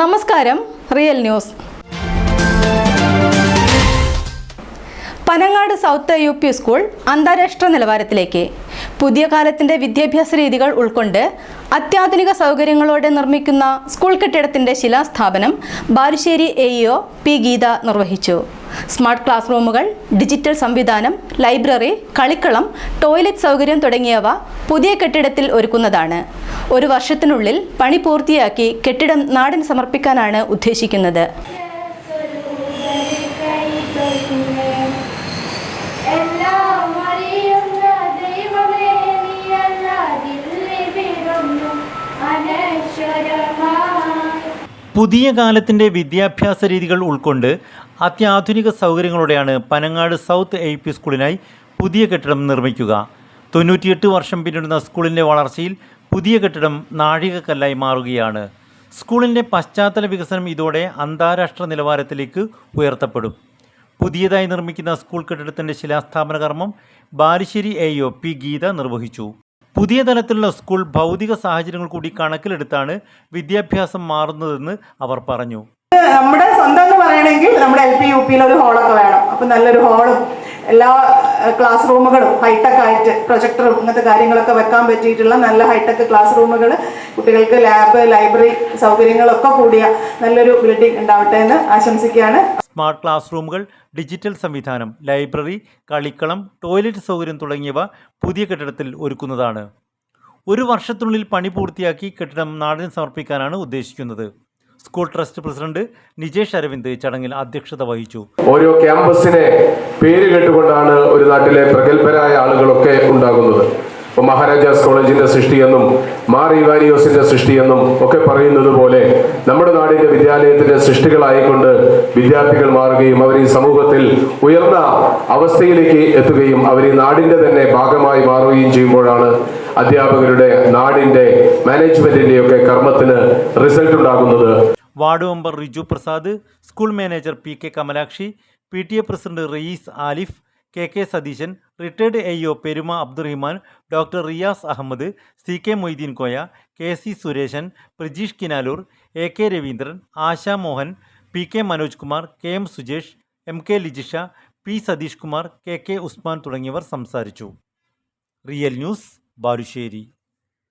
നമസ്കാരം real news. Panangad south U P school അന്താരാഷ്ട്ര നിലവാരത്തിലേക്ക്. പുതിയ കാലത്തിന്റെ വിദ്യാഭ്യാസ രീതികൾ ഉൾക്കൊണ്ട് അത്യാധുനിക സൗകര്യങ്ങളോടെ നിർമ്മിക്കുന്ന സ്കൂൾ കെട്ടിടത്തിന്റെ ശിലാസ്ഥാപനം Balussery A EO P Geetha നിർവഹിച്ചു. സ്മാർട്ട് ക്ലാസ് റൂമുകൾ ഡിജിറ്റൽ സംവിധാനം ലൈബ്രറി കളിക്കളം ടോയ്ലറ്റ് സൗകര്യം തുടങ്ങിയവ പുതിയ കെട്ടിടത്തിൽ ഒരുക്കുന്നതാണ്. ഒരു വർഷത്തിനുള്ളിൽ പണി പൂർത്തിയാക്കി കെട്ടിടം നാടിന് സമർപ്പിക്കാനാണ് ഉദ്ദേശിക്കുന്നത്. എല്ലാം പുതിയ കാലത്തിന്റെ വിദ്യാഭ്യാസ രീതികൾ ഉൾക്കൊണ്ട് അത്യാധുനിക സൗകര്യങ്ങളോടെയാണ് പനങ്ങാട് സൗത്ത് എ പി സ്കൂളിനായി പുതിയ കെട്ടിടം നിർമ്മിക്കുക. തൊണ്ണൂറ്റിയെട്ട് വർഷം പിന്നിടുന്ന സ്കൂളിന്റെ വളർച്ചയിൽ പുതിയ കെട്ടിടം നാഴികക്കല്ലായി മാറുകയാണ്. സ്കൂളിന്റെ പശ്ചാത്തല വികസനം ഇതോടെ അന്താരാഷ്ട്ര നിലവാരത്തിലേക്ക് ഉയർത്തപ്പെടും. പുതിയതായി നിർമ്മിക്കുന്ന സ്കൂൾ കെട്ടിടത്തിന്റെ ശിലാസ്ഥാപന കർമ്മം Balussery A O P Geetha നിർവഹിച്ചു. പുതിയ തലത്തിലുള്ള സ്കൂൾ ഭൗതിക സാഹചര്യങ്ങൾ കൂടി കണക്കിലെടുത്താണ് വിദ്യാഭ്യാസം മാറുന്നതെന്ന് അവർ പറഞ്ഞു. നമ്മുടെ സ്വന്തം എന്ന് പറയണമെങ്കിൽ നമ്മുടെ എൽ പി യു പിയിൽ ഒരു ഹാളൊക്കെ വേണം. അപ്പം നല്ലൊരു ഹാളും എല്ലാ ക്ലാസ് റൂമുകളും ഹൈടെക് ആയിട്ട് പ്രൊജക്ടറും ഇങ്ങനത്തെ കാര്യങ്ങളൊക്കെ വെക്കാൻ പറ്റിയിട്ടുള്ള നല്ല ഹൈടെക് ക്ലാസ് റൂമുകൾ കുട്ടികൾക്ക് ലാബ് ലൈബ്രറി സൗകര്യങ്ങളൊക്കെ കൂടിയ നല്ലൊരു ബിൽഡിംഗ് ഉണ്ടാവട്ടെ എന്ന് ആശംസിക്കുകയാണ്. സ്മാർട്ട് ക്ലാസ് റൂമുകൾ ഡിജിറ്റൽ സംവിധാനം ലൈബ്രറി കളിക്കളം ടോയ്ലറ്റ് സൗകര്യം തുടങ്ങിയവ പുതിയ കെട്ടിടത്തിൽ ഒരുക്കുന്നതാണ്. ഒരു വർഷത്തിനുള്ളിൽ പണി പൂർത്തിയാക്കി കെട്ടിടം നാടിന് സമർപ്പിക്കാനാണ് ഉദ്ദേശിക്കുന്നത്. School trust president Nijesh Aravind ചടങ്ങിൽ അധ്യക്ഷത വഹിച്ചു. ഓരോ ക്യാമ്പസിനെ പേര് കേട്ടുകൊണ്ടാണ് ഒരു നാട്ടിലെ പ്രഗത്ഭരായ ആളുകളൊക്കെ ഉണ്ടാകുന്നത്. ഇപ്പൊ മഹാരാജാസ് കോളേജിന്റെ സൃഷ്ടിയെന്നും മാർ ഇവാനിയോസിന്റെ സൃഷ്ടിയെന്നും ഒക്കെ പറയുന്നത് പോലെ നമ്മുടെ നാടിന്റെ വിദ്യാലയത്തിന്റെ സൃഷ്ടികളായിക്കൊണ്ട് വിദ്യാർത്ഥികൾ മാറുകയും അവർ ഈ സമൂഹത്തിൽ ഉയർന്ന അവസ്ഥയിലേക്ക് എത്തുകയും അവർ ഈ നാടിന്റെ തന്നെ ഭാഗമായി മാറുകയും ചെയ്യുമ്പോഴാണ് അധ്യാപകരുടെ നാടിന്റെ മാനേജ്മെന്റിന്റെ ഒക്കെ കർമ്മത്തിന് റിസൾട്ട് ഉണ്ടാകുന്നത്. Ward member Riju Prasad school manager P K Kamalakshi P T A president Rayees Alif K K Satheeshan retired A O Peruma Abdurahiman doctor Riyas Ahammed C K Moideen Koya K C Sureshan Prajeesh Kinalur A K Raveendran Asha Mohan P K Manoj Kumar K M Sujesh M K Lijisha P Satheesh Kumar K K Usman തുടങ്ങിയവർ സംസാരിച്ചു. Real news Balussery.